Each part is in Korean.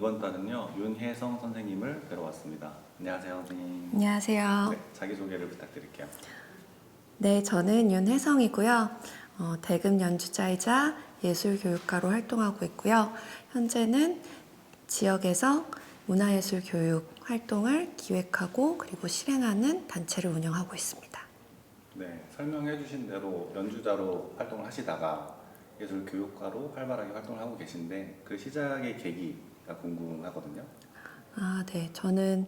이번 달은요 윤혜성 선생님을 뵈러 왔습니다. 안녕하세요, 선생님. 안녕하세요. 네, 자기 소개를 부탁드릴게요. 네, 저는 윤혜성이고요. 어, 대금 연주자이자 예술교육가로 활동하고 있고요. 현재는 지역에서 문화예술 교육 활동을 기획하고 그리고 실행하는 단체를 운영하고 있습니다. 네, 설명해 주신 대로 연주자로 활동을 하시다가 예술 교육가로 활발하게 활동을 하고 계신데 그 시작의 계기가 궁금하거든요. 아, 네. 저는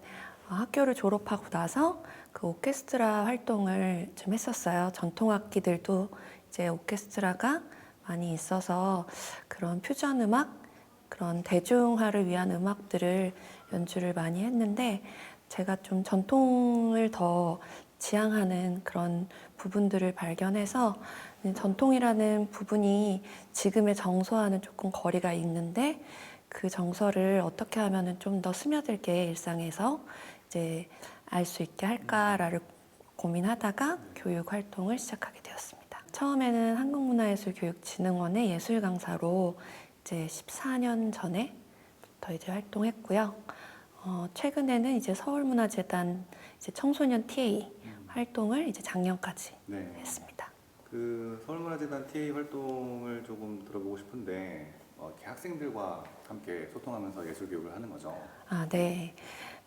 어, 학교를 졸업하고 나서 그 오케스트라 활동을 좀 했었어요. 전통 악기들도 이제 오케스트라가 많이 있어서 그런 퓨전 음악, 그런 대중화를 위한 음악들을 연주를 많이 했는데 제가 좀 전통을 더 지향하는 그런 부분들을 발견해서 전통이라는 부분이 지금의 정서와는 조금 거리가 있는데 그 정서를 어떻게 하면은 좀 더 스며들게 일상에서 이제 알 수 있게 할까라를 고민하다가 교육 활동을 시작하게 되었습니다. 처음에는 한국문화예술교육진흥원의 예술 강사로 이제 14년 전에부터 이제 활동했고요. 어, 최근에는 이제 서울문화재단 이제 청소년 TA 활동을 이제 작년까지 네, 했습니다. 그 서울문화재단 TA 활동을 조금 들어보고 싶은데 학생들과 함께 소통하면서 예술 교육을 하는 거죠. 아, 네.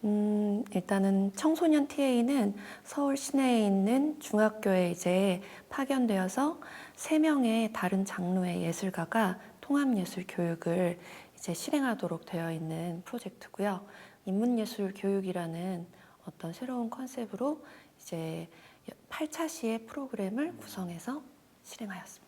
음, 일단은 청소년 TA는 서울 시내에 있는 중학교에 이제 파견되어서 세 명의 다른 장르의 예술가가 통합예술 교육을 이제 실행하도록 되어 있는 프로젝트고요. 인문예술 교육이라는 어떤 새로운 컨셉으로 이제 8차 시의 프로그램을 구성해서 실행하였습니다.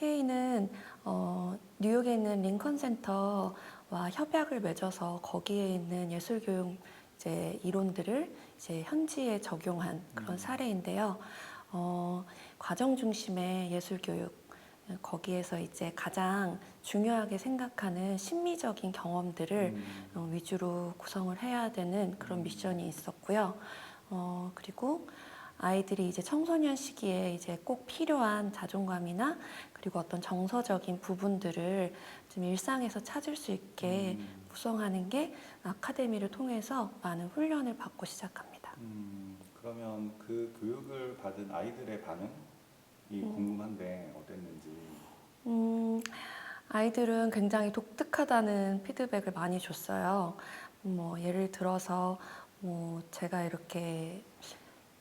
TA는 어, 뉴욕에 있는 링컨 센터와 협약을 맺어서 거기에 있는 예술 교육 이제 이론들을 이제 현지에 적용한 그런 음. 사례인데요. 어, 과정 중심의 예술 교육 거기에서 이제 가장 중요하게 생각하는 심미적인 경험들을 음, 어, 위주로 구성을 해야 되는 그런 미션이 있었고요. 어, 그리고 아이들이 이제 청소년 시기에 이제 꼭 필요한 자존감이나 그리고 어떤 정서적인 부분들을 좀 일상에서 찾을 수 있게 음, 구성하는 게 아카데미를 통해서 많은 훈련을 받고 시작합니다. 음, 그러면 그 교육을 받은 아이들의 반응이 음. 궁금한데 어땠는지. 음, 아이들은 굉장히 독특하다는 피드백을 많이 줬어요. 뭐 예를 들어서 뭐 제가 이렇게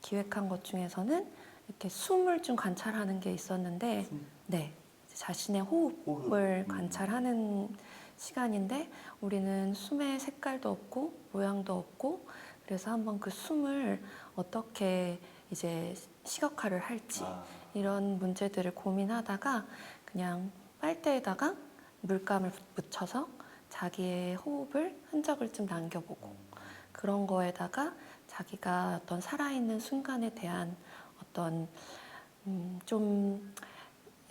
기획한 것 중에서는 이렇게 숨을 좀 관찰하는 게 있었는데, 숨? 네, 자신의 호흡을 호흡. 음. 관찰하는 시간인데 우리는 숨의 색깔도 없고 모양도 없고 그래서 한번 그 숨을 어떻게 이제 시각화를 할지 아, 이런 문제들을 고민하다가 그냥 빨대에다가 물감을 묻혀서 자기의 호흡을 흔적을 좀 남겨보고 그런 거에다가 자기가 어떤 살아있는 순간에 대한 어떤 음, 좀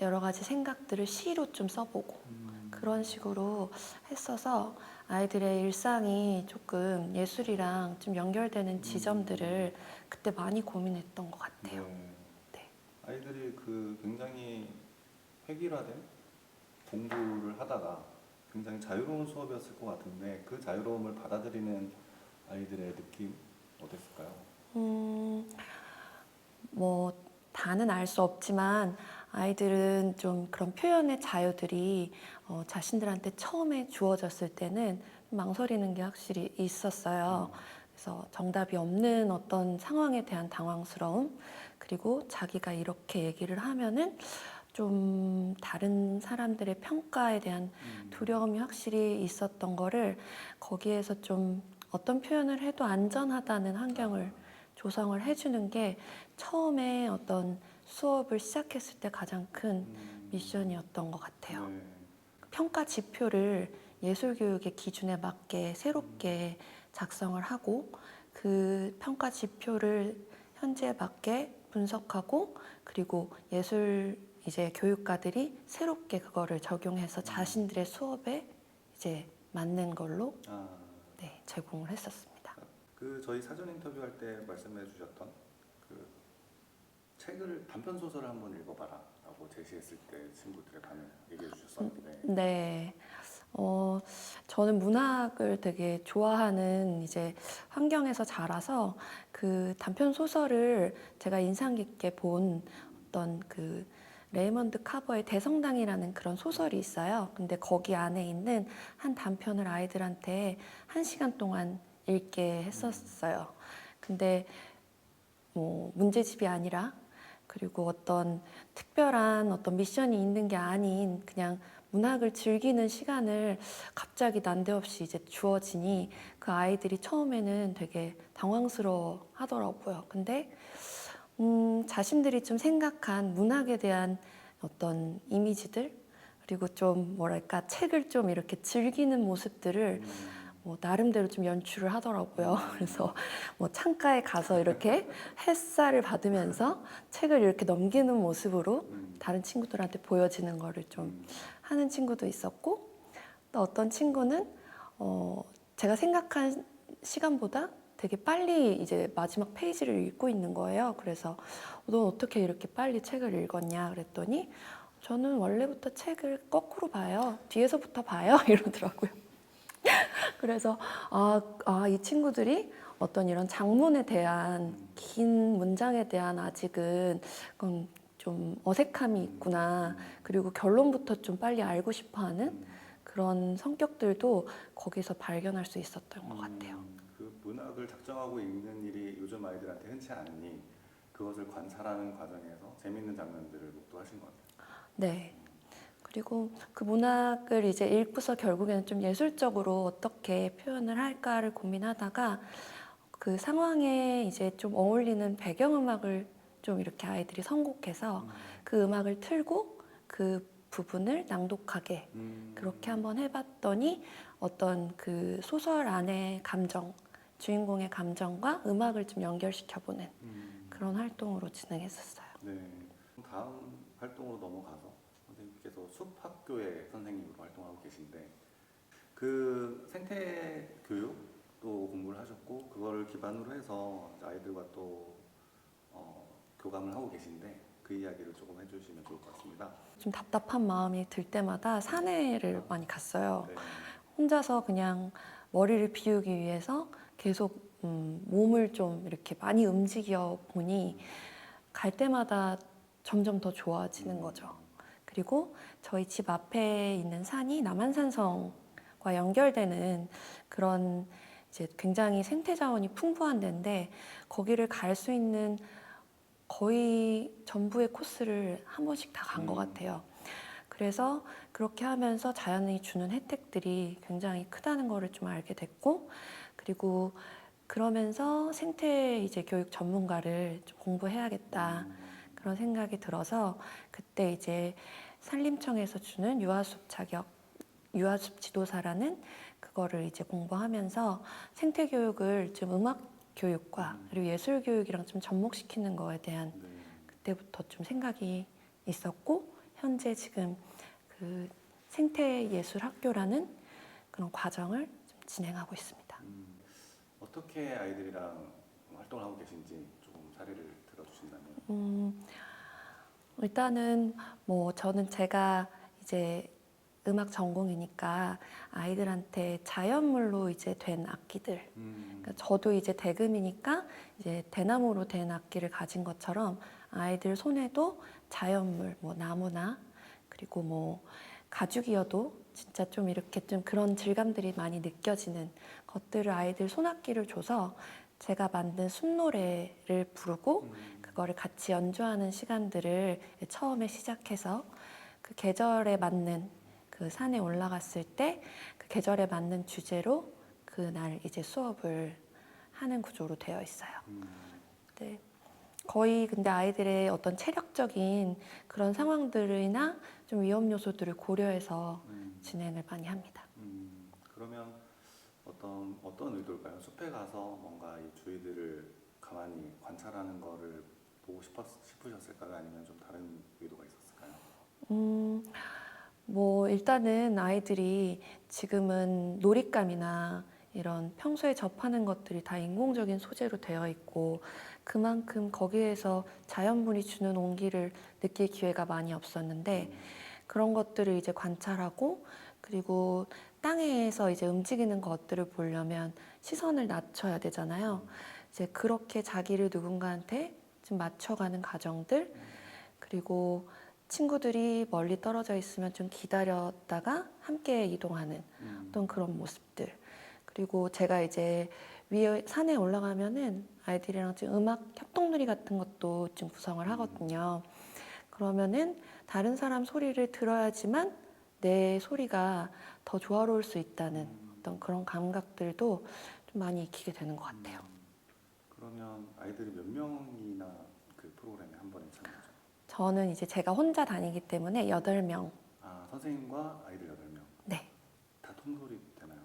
여러 가지 생각들을 시로 좀 써보고 음, 그런 식으로 했어서 아이들의 일상이 조금 예술이랑 좀 연결되는 지점들을 그때 많이 고민했던 것 같아요. 네. 네. 아이들이 그 굉장히 획일화된 공부를 하다가 굉장히 자유로운 수업이었을 것 같은데 그 자유로움을 받아들이는 아이들의 느낌 어땠을까요? 음, 뭐 다는 알 수 없지만 아이들은 좀 그런 표현의 자유들이 어, 자신들한테 처음에 주어졌을 때는 망설이는 게 확실히 있었어요. 그래서 정답이 없는 어떤 상황에 대한 당황스러움 그리고 자기가 이렇게 얘기를 하면은 좀 다른 사람들의 평가에 대한 음, 두려움이 확실히 있었던 거를 거기에서 좀 어떤 표현을 해도 안전하다는 환경을 조성을 해주는 게 처음에 어떤 수업을 시작했을 때 가장 큰 음, 미션이었던 것 같아요. 네. 평가 지표를 예술 교육의 기준에 맞게 새롭게 작성을 하고 그 평가 지표를 현재에 맞게 분석하고 그리고 예술 이제 교육가들이 새롭게 그거를 적용해서 자신들의 수업에 이제 맞는 걸로 아, 네, 제공을 했었습니다. 그 저희 사전 인터뷰할 때 말씀해 주셨던 그 책을 단편 소설을 한번 읽어봐라라고 제시했을 때 친구들의 반응 얘기해 주셨었는데 네. 어, 저는 문학을 되게 좋아하는 이제 환경에서 자라서 그 단편 소설을 제가 인상 깊게 본 어떤 그 레이먼드 카버의 대성당이라는 그런 소설이 있어요. 근데 거기 안에 있는 한 단편을 아이들한테 한 시간 동안 읽게 했었어요. 근데 뭐 문제집이 아니라 그리고 어떤 특별한 어떤 미션이 있는 게 아닌 그냥 문학을 즐기는 시간을 갑자기 난데없이 이제 주어지니 그 아이들이 처음에는 되게 당황스러워 하더라고요. 근데 음, 자신들이 좀 생각한 문학에 대한 어떤 이미지들 그리고 좀 뭐랄까 책을 좀 이렇게 즐기는 모습들을 뭐 나름대로 좀 연출을 하더라고요. 그래서 뭐 창가에 가서 이렇게 햇살을 받으면서 책을 이렇게 넘기는 모습으로 다른 친구들한테 보여지는 거를 좀 하는 친구도 있었고 또 어떤 친구는 어 제가 생각한 시간보다 되게 빨리 이제 마지막 페이지를 읽고 있는 거예요. 그래서 넌 어떻게 이렇게 빨리 책을 읽었냐 그랬더니 저는 원래부터 책을 거꾸로 봐요. 뒤에서부터 봐요. 이러더라고요. 그래서 아, 아, 이 친구들이 어떤 이런 장문에 대한 긴 문장에 대한 아직은 좀 어색함이 있구나. 그리고 결론부터 좀 빨리 알고 싶어 하는 그런 성격들도 거기서 발견할 수 있었던 것 같아요. 음, 그 문학을 작정하고 읽는 일이 요즘 아이들한테 흔치 않으니 그것을 관찰하는 과정에서 재밌는 장면들을 목도하신 것 같아요. 네. 그리고 그 문학을 이제 읽고서 결국에는 좀 예술적으로 어떻게 표현을 할까를 고민하다가 그 상황에 이제 좀 어울리는 배경음악을 좀 이렇게 아이들이 선곡해서 그 음악을 틀고 그 부분을 낭독하게 음, 그렇게 한번 해봤더니 어떤 그 소설 안의 감정, 주인공의 감정과 음악을 좀 연결시켜보는 음, 그런 활동으로 진행했었어요. 네. 다음 활동으로 넘어가서 선생님께서 숲학교의 선생님으로 활동하고 계신데 그 생태 교육도 공부를 하셨고 그거를 기반으로 해서 아이들과 또 어, 교감을 하고 계신데 그 이야기를 조금 해주시면 좋을 것 같습니다. 좀 답답한 마음이 들 때마다 산에를 많이 갔어요. 네. 혼자서 그냥 머리를 비우기 위해서 계속 음, 몸을 좀 이렇게 많이 움직여 보니 갈 때마다 점점 더 좋아지는 거죠. 그리고 저희 집 앞에 있는 산이 남한산성과 연결되는 그런 이제 굉장히 생태 자원이 풍부한 데인데 거기를 갈 수 있는 거의 전부의 코스를 한 번씩 다 간것 음. 같아요. 그래서 그렇게 하면서 자연이 주는 혜택들이 굉장히 크다는 거를 좀 알게 됐고 그리고 그러면서 생태 이제 교육 전문가를 좀 공부해야겠다 그런 생각이 들어서 그때 이제 산림청에서 주는 유아숲 자격 유아숲 지도사라는 그거를 이제 공부하면서 생태 교육을 좀 음악 교육과 그리고 예술 교육이랑 좀 접목시키는 거에 대한 네. 그때부터 좀 생각이 있었고 현재 지금 그 생태 예술 학교라는 그런 과정을 좀 진행하고 있습니다. 음, 어떻게 아이들이랑 활동을 하고 계신지 조금 사례를 들어주신다면. 음, 일단은 뭐 저는 제가 이제 음악 전공이니까 아이들한테 자연물로 이제 된 악기들 음, 그러니까 저도 이제 대금이니까 이제 대나무로 된 악기를 가진 것처럼 아이들 손에도 자연물, 뭐 나무나 그리고 뭐 가죽이어도 진짜 좀 이렇게 좀 그런 질감들이 많이 느껴지는 것들을 아이들 손악기를 줘서 제가 만든 숲노래를 부르고 음, 그거를 같이 연주하는 시간들을 처음에 시작해서 그 계절에 맞는 그 산에 올라갔을 때 그 계절에 맞는 주제로 그날 이제 수업을 하는 구조로 되어 있어요. 음, 네. 거의 근데 아이들의 어떤 체력적인 그런 상황들이나 좀 위험 요소들을 고려해서 음, 진행을 많이 합니다. 음, 그러면 어떤 어떤 의도일까요? 숲에 가서 뭔가 이 주위들을 가만히 관찰하는 거를 보고 싶었, 싶으셨을까요? 아니면 좀 다른 의도가 있었을까요? 음, 뭐 일단은 아이들이 지금은 놀잇감이나 이런 평소에 접하는 것들이 다 인공적인 소재로 되어 있고 그만큼 거기에서 자연분이 주는 온기를 느낄 기회가 많이 없었는데 그런 것들을 이제 관찰하고 그리고 땅에서 이제 움직이는 것들을 보려면 시선을 낮춰야 되잖아요. 이제 그렇게 자기를 누군가한테 좀 맞춰가는 과정들 그리고 친구들이 멀리 떨어져 있으면 좀 기다렸다가 함께 이동하는 음. 어떤 그런 모습들 그리고 제가 이제 위에 산에 올라가면은 아이들이랑 좀 음악 협동놀이 같은 것도 좀 구성을 하거든요. 그러면은 다른 사람 소리를 들어야지만 내 소리가 더 조화로울 수 있다는 어떤 그런 감각들도 좀 많이 익히게 되는 것 같아요. 음. 그러면 아이들이 몇 명이나 그 프로그램에 한 번에 참여하죠? 저는 이제 제가 혼자 다니기 때문에 여덟 명아 선생님과 아이들 8명 네. 다 통솔이 되나요?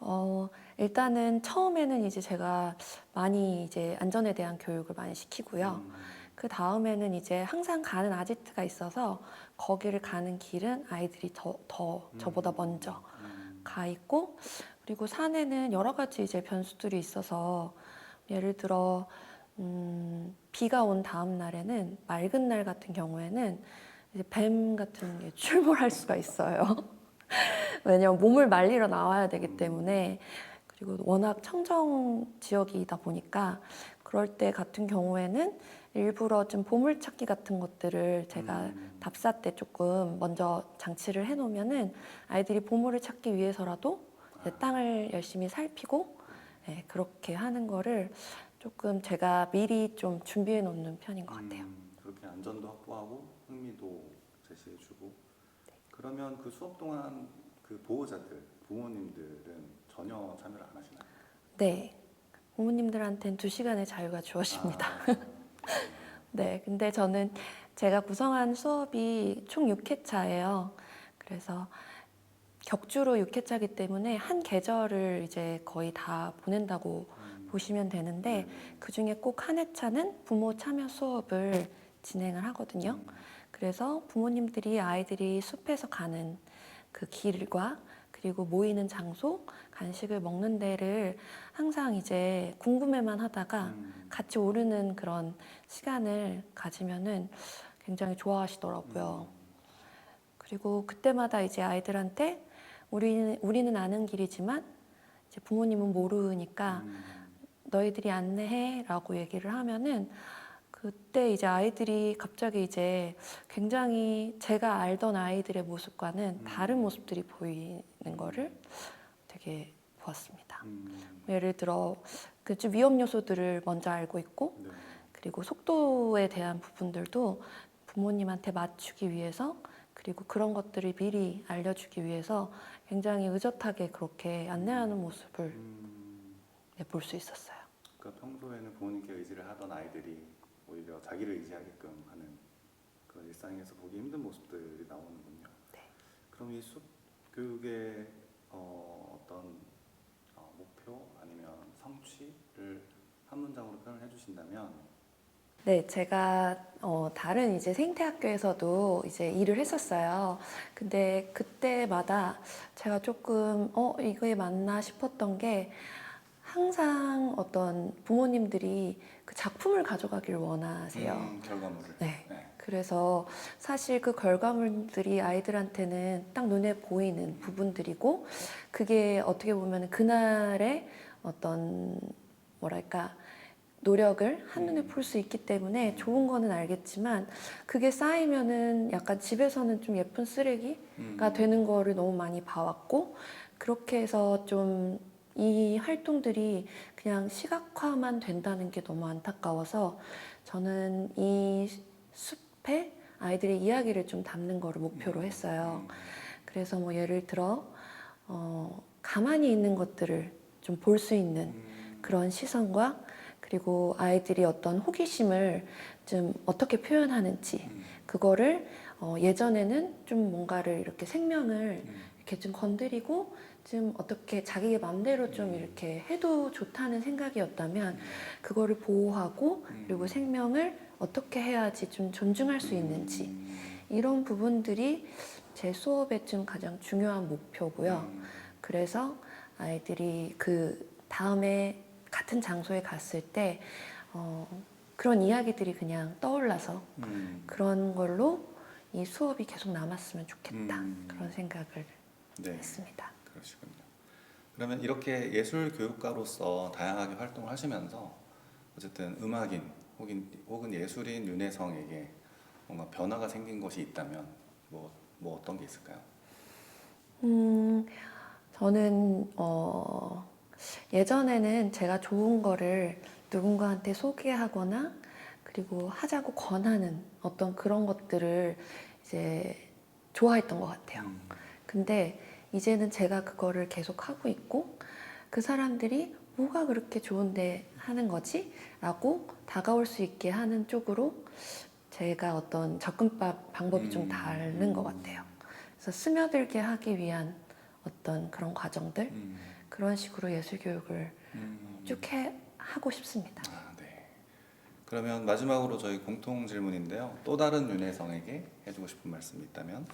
어, 일단은 처음에는 이제 제가 많이 이제 안전에 대한 교육을 많이 시키고요. 음. 그 다음에는 이제 항상 가는 아지트가 있어서 거기를 가는 길은 아이들이 더, 더 저보다 음. 먼저 음. 가 있고 그리고 산에는 여러 가지 이제 변수들이 있어서 예를 들어 음, 비가 온 다음 날에는 맑은 날 같은 경우에는 이제 뱀 같은 게 출몰할 수가 있어요. 왜냐면 몸을 말리러 나와야 되기 때문에 그리고 워낙 청정 지역이다 보니까 그럴 때 같은 경우에는 일부러 좀 보물찾기 같은 것들을 제가 음. 답사 때 조금 먼저 장치를 해놓으면은 아이들이 보물을 찾기 위해서라도 이제 땅을 열심히 살피고 예, 그렇게 하는 거를 조금 제가 미리 좀 준비해 놓는 편인 것 같아요. 음, 그렇게 안전도 확보하고 흥미도 제시해주고 네. 그러면 그 수업 동안 그 보호자들 부모님들은 전혀 참여를 안 하시나요? 네. 부모님들한테는 두 시간의 자유가 주어집니다. 아, 네. 근데 저는 제가 구성한 수업이 총 6회차예요. 그래서 격주로 6회차이기 때문에 한 계절을 이제 거의 다 보낸다고 음, 보시면 되는데 네. 그 중에 꼭 한 회차는 부모 참여 수업을 진행을 하거든요. 음, 그래서 부모님들이 아이들이 숲에서 가는 그 길과 그리고 모이는 장소, 간식을 먹는 데를 항상 이제 궁금해만 하다가 음, 같이 오르는 그런 시간을 가지면은 굉장히 좋아하시더라고요. 그리고 그때마다 이제 아이들한테 우리는 우리는 아는 길이지만 이제 부모님은 모르니까 음, 너희들이 안내해 라고 얘기를 하면은 그때 이제 아이들이 갑자기 이제 굉장히 제가 알던 아이들의 모습과는 음. 다른 모습들이 보이는 거를 되게 보았습니다. 음, 예를 들어 그좀 위험 요소들을 먼저 알고 있고 네. 그리고 속도에 대한 부분들도 부모님한테 맞추기 위해서 그리고 그런 것들을 미리 알려주기 위해서 굉장히 의젓하게 그렇게 안내하는 모습을 음, 네, 볼수 있었어요. 그러니까 평소에는 부모님께 의지를 하던 아이들이 오히려 자기를 의지하게끔 하는 그런 일상에서 보기 힘든 모습들이 나오는군요. 네. 그럼 이숲 교육의 어, 어떤 어, 목표 아니면 성취를 한 문장으로 표현해 주신다면 네, 제가 어, 다른 이제 생태학교에서도 이제 일을 했었어요. 근데 그때마다 제가 조금 어 이거에 맞나 싶었던 게 항상 어떤 부모님들이 그 작품을 가져가기를 원하세요. 음, 결과물을 네. 네. 그래서 사실 그 결과물들이 아이들한테는 딱 눈에 보이는 부분들이고 그게 어떻게 보면 그날의 어떤 뭐랄까 노력을 한눈에 볼 수 있기 때문에 좋은 거는 알겠지만 그게 쌓이면은 약간 집에서는 좀 예쁜 쓰레기가 음, 되는 거를 너무 많이 봐왔고 그렇게 해서 좀 이 활동들이 그냥 시각화만 된다는 게 너무 안타까워서 저는 이 숲에 아이들의 이야기를 좀 담는 거를 목표로 했어요. 음, 그래서 뭐 예를 들어 어, 가만히 있는 것들을 좀 볼 수 있는 음, 그런 시선과 그리고 아이들이 어떤 호기심을 좀 어떻게 표현하는지 음, 그거를 어, 예전에는 좀 뭔가를 이렇게 생명을 음, 이렇게 좀 건드리고 좀 어떻게 자기의 맘대로 좀 이렇게 해도 좋다는 생각이었다면 그거를 보호하고 그리고 생명을 어떻게 해야지 좀 존중할 수 있는지 음, 이런 부분들이 제 수업의 좀 가장 중요한 목표고요. 음, 그래서 아이들이 그 다음에 같은 장소에 갔을 때 어, 그런 이야기들이 그냥 떠올라서 음. 그런 걸로 이 수업이 계속 남았으면 좋겠다 음. 그런 생각을 네. 했습니다. 그러시군요. 그러면 이렇게 예술 교육가로서 다양하게 활동을 하시면서 어쨌든 음악인 혹은 혹은 예술인 윤혜성에게 뭔가 변화가 생긴 것이 있다면 뭐, 뭐 어떤 게 있을까요? 음, 저는 어, 예전에는 제가 좋은 거를 누군가한테 소개하거나 그리고 하자고 권하는 어떤 그런 것들을 이제 좋아했던 것 같아요. 음, 근데 이제는 제가 그거를 계속 하고 있고 그 사람들이 뭐가 그렇게 좋은데 하는 거지? 라고 다가올 수 있게 하는 쪽으로 제가 어떤 접근 바- 방법이 좀 음. 다른 것 같아요. 그래서 스며들게 하기 위한 어떤 그런 과정들 음, 그런 식으로 예술 교육을 음. 쭉 해, 하고 싶습니다. 아, 네. 그러면 마지막으로 저희 공통 질문인데요. 또 다른 윤혜성에게 해주고 싶은 말씀이 있다면?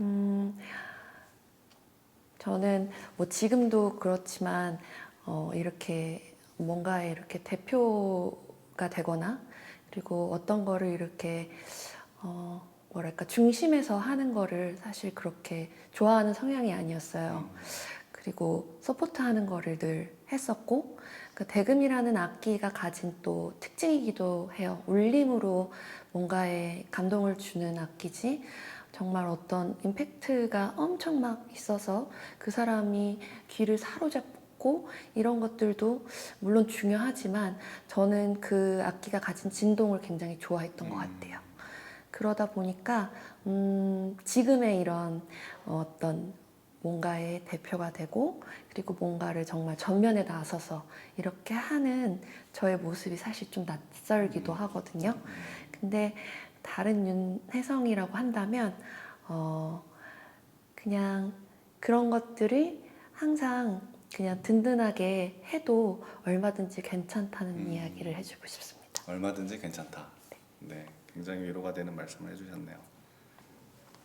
음, 저는 뭐 지금도 그렇지만 어, 이렇게 뭔가에 이렇게 대표가 되거나 그리고 어떤 거를 이렇게 어, 뭐랄까 중심에서 하는 거를 사실 그렇게 좋아하는 성향이 아니었어요. 음, 그리고 서포트하는 거를 늘 했었고 그 대금이라는 악기가 가진 또 특징이기도 해요. 울림으로 뭔가에 감동을 주는 악기지 정말 어떤 임팩트가 엄청 막 있어서 그 사람이 귀를 사로잡고 이런 것들도 물론 중요하지만 저는 그 악기가 가진 진동을 굉장히 좋아했던 것 음. 같아요. 그러다 보니까 음, 지금의 이런 어떤 뭔가의 대표가 되고 그리고 뭔가를 정말 전면에 나서서 이렇게 하는 저의 모습이 사실 좀 낯설기도 음. 하거든요. 음, 근데 다른 윤혜성이라고 한다면 어 그냥 그런 것들이 항상 그냥 든든하게 해도 얼마든지 괜찮다는 음. 이야기를 해주고 싶습니다. 얼마든지 괜찮다. 네, 굉장히 위로가 되는 말씀을 해주셨네요.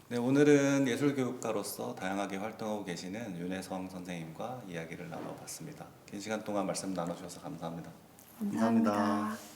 네, 오늘은 예술교육가로서 다양하게 활동하고 계시는 윤혜성 선생님과 이야기를 나눠봤습니다. 긴 시간 동안 말씀 나눠주셔서 감사합니다. 감사합니다. 감사합니다.